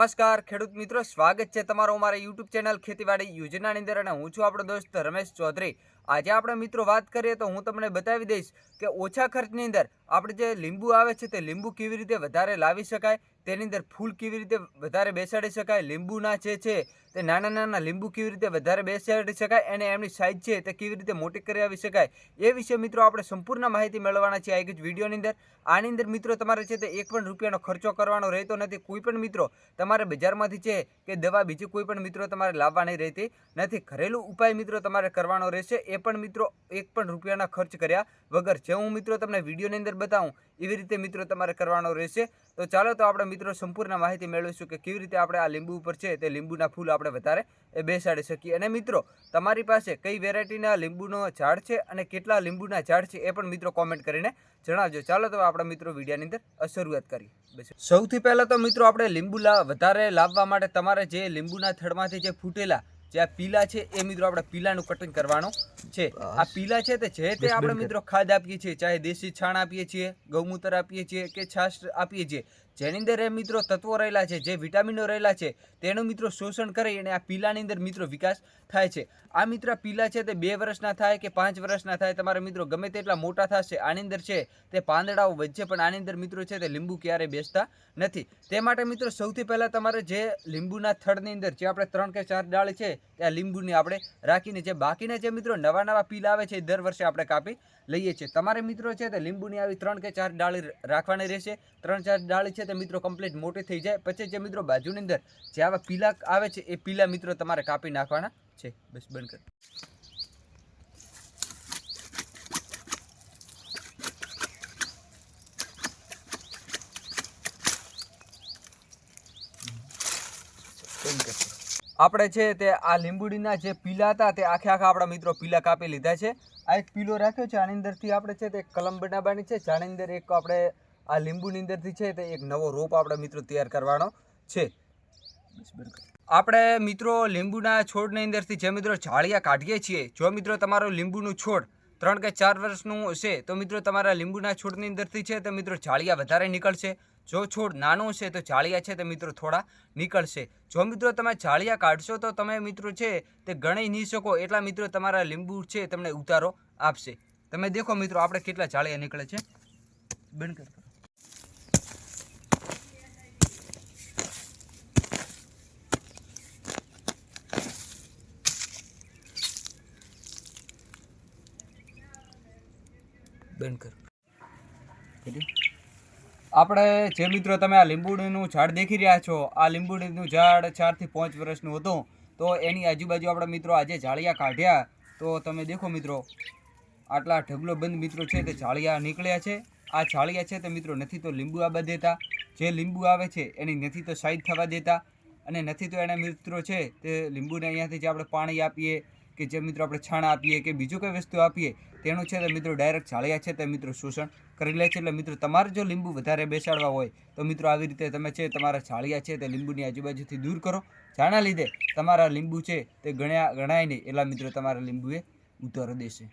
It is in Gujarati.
નમસ્કાર, ખેડૂત મિત્રો. સ્વાગત છે તમારો અમારા યુટ્યુબ ચેનલ ખેતીવાડી યોજનાની અંદર અને હું છું આપણો દોસ્ત રમેશ ચૌધરી. આજે આપણે મિત્રો વાત કરીએ તો હું તમને બતાવી દઈશ કે ઓછા ખર્ચની અંદર આપણે જે લીંબુ આવે છે તે લીંબુ કેવી રીતે વધારે લાવી શકાય, તેની અંદર ફૂલ કેવી રીતે વધારે બેસાડી શકાય, લીંબુના જે છે તે નાના નાના લીંબુ કેવી રીતે વધારે બેસાડી શકાય અને એમની સાઇઝ છે તે કેવી રીતે મોટી આવી શકાય, એ વિશે મિત્રો આપણે સંપૂર્ણ માહિતી મેળવવાના છે આ એક જ વિડીયોની અંદર. આની અંદર મિત્રો તમારે છે તે એક પણ રૂપિયાનો ખર્ચો કરવાનો રહેતો નથી. કોઈ પણ મિત્રો તમારે બજારમાંથી છે કે દવા બીજી કોઈ પણ મિત્રો તમારે લાવવાની રહેતી નથી. ઘરેલું ઉપાય મિત્રો તમારે કરવાનો રહેશે. એ પણ મિત્રો એક પણ રૂપિયાના ખર્ચ કર્યા વગર. જે હું મિત્રો તમને વિડીયોની અંદર બતાવું, એવી રીતે મિત્રો તમારે કરવાનો રહેશે. તો ચાલો તો આપણે મિત્રો સંપૂર્ણ માહિતી મેળવીશું કે કેવી રીતે આપણે આ લીંબુ ઉપર છે તે લીંબુના ફૂલ આપણે વધારે, એ બેસાડી શકીએ. અને મિત્રો, તમારી પાસે કઈ વેરાયટીના લીંબુનો ઝાડ છે અને કેટલા લીંબુના ઝાડ છે એ પણ મિત્રો કોમેન્ટ કરીને જણાવજો. ચાલો તો આપણા મિત્રો વિડીયાની અંદર શરૂઆત કરીએ. સૌથી પહેલાં તો મિત્રો આપણે લીંબુ વધારે લાવવા માટે તમારે જે લીંબુના થડમાંથી જે ફૂટેલા જે આ પીલા છે એ મિત્રો આપણે પીલાનું કટિંગ કરવાનું છે. આ પીલા છે તે જે તે આપણે મિત્રો ખાદ આપીએ છીએ ચાહે દેશી છાણ આપીએ છીએ ગૌમૂત્ર આપીએ છીએ કે છાશ આપીએ છીએ. જેની અંદર એ મિત્રો તત્વો રહેલા છે જે વિટામિનો રહેલા છે તેનું મિત્રો શોષણ કરી અને આ પીલાની અંદર મિત્રો વિકાસ થાય છે. આ મિત્ર પીલા છે તે બે વર્ષના થાય કે પાંચ વર્ષના થાય તમારા મિત્રો ગમે તેટલા મોટા થશે આની અંદર છે તે પાંદડાઓ વધશે પણ આની અંદર મિત્રો છે તે લીંબુ ક્યારેય બેસતા નથી. તે માટે મિત્રો સૌથી પહેલાં તમારે જે લીંબુના થડની અંદર જે આપણે ત્રણ કે ચાર ડાળ છે ત્યાં લીંબુની આપણે રાખીને જે બાકીના જે મિત્રો નવા નવા પીલ આવે છે દર વર્ષે આપણે કાપી લઈએ છીએ. તમારે મિત્રો છે, તે લીંબુની આવી ત્રણ કે ચાર ડાળી રાખવાની રહેશે. ત્રણ ચાર ડાળી છે, તે મિત્રો કમ્પ્લીટ મોટી થઈ જાય. પછી જે મિત્રો બાજુની અંદર જે આવા પીલા આવે છે, એ પીલા મિત્રો તમારે કાપી નાખવાના છે. બસ બંધ કર. Thank કર. આપણે છે તે આ લીંબુડીના જે પીલા હતા તે આખે આખા આપણા મિત્રો પીલા કાપી લીધા છે. આ એક પીલો રાખ્યો છે, આની અંદરથી આપણે છે તે કલમ બનાવવાની છે જેની અંદર એક આપણે આ લીંબુની અંદરથી છે તે એક નવો રોપ આપણે મિત્રો તૈયાર કરવાનો છે. આપણે મિત્રો લીંબુના છોડની અંદરથી જે મિત્રો ઝાળિયા કાઢીએ છીએ, જો મિત્રો તમારો લીંબુનું છોડ ત્રણ કે ચાર વર્ષનું હશે, તો મિત્રો તમારા લીંબુના છોડની અંદરથી છે તો મિત્રો ઝાળિયા વધારે નીકળશે. જો છોડ નાનો છે તો જાળિયા છે તે મિત્રો થોડા નીકળશે. જો મિત્રો તમે જાળિયા કાઢશો તો તમે મિત્રો છે તે ગણી નહીં શકો એટલા મિત્રો તમારા લીંબુ છે તમને ઉતારો આપશે. તમે દેખો મિત્રો આપણે કેટલા જાળિયા નીકળે છે. બંધ કર. બંધ કર. આપણે જે મિત્રો તમે આ લીંબુડીનું ઝાડ દેખી રહ્યા છો, આ લીંબુડીનું ઝાડ ચારથી પાંચ વર્ષનું હતું, તો એની આજુબાજુ આપણા મિત્રો આજે જાળિયા કાઢ્યા. તો તમે દેખો મિત્રો, આટલા ઢગલો બંધ મિત્રો છે તે જાળિયા નીકળ્યા છે. આ જાળિયા છે તે મિત્રો નથી તો લીંબુ આવવા દેતા. જે લીંબુ આવે છે એની નથી તો સાઈડ થવા દેતા. અને નથી તો એના મિત્રો છે તે લીંબુને અહીંયાથી જે આપણે પાણી આપીએ. કે જે મિત્રો આપણે છાણા આપીએ કે બીજું કંઈ વસ્તુ આપીએ, તેનું છે તે મિત્રો ડાયરેક્ટ ઝાડિયા છે તે મિત્રો શોષણ કરી લે છે. એટલે મિત્રો તમારે જો લીંબુ વધારે બેસાડવા હોય, તો મિત્રો આવી રીતે તમે છે તમારા ઝાડિયા છે તે લીંબુની આજુબાજુથી દૂર કરો. જાણા લીધે તમારા લીંબુ છે તે ગણ્યા ગણાય નહીં, એટલા મિત્રો તમારા લીંબુએ ઉતારો દેશે.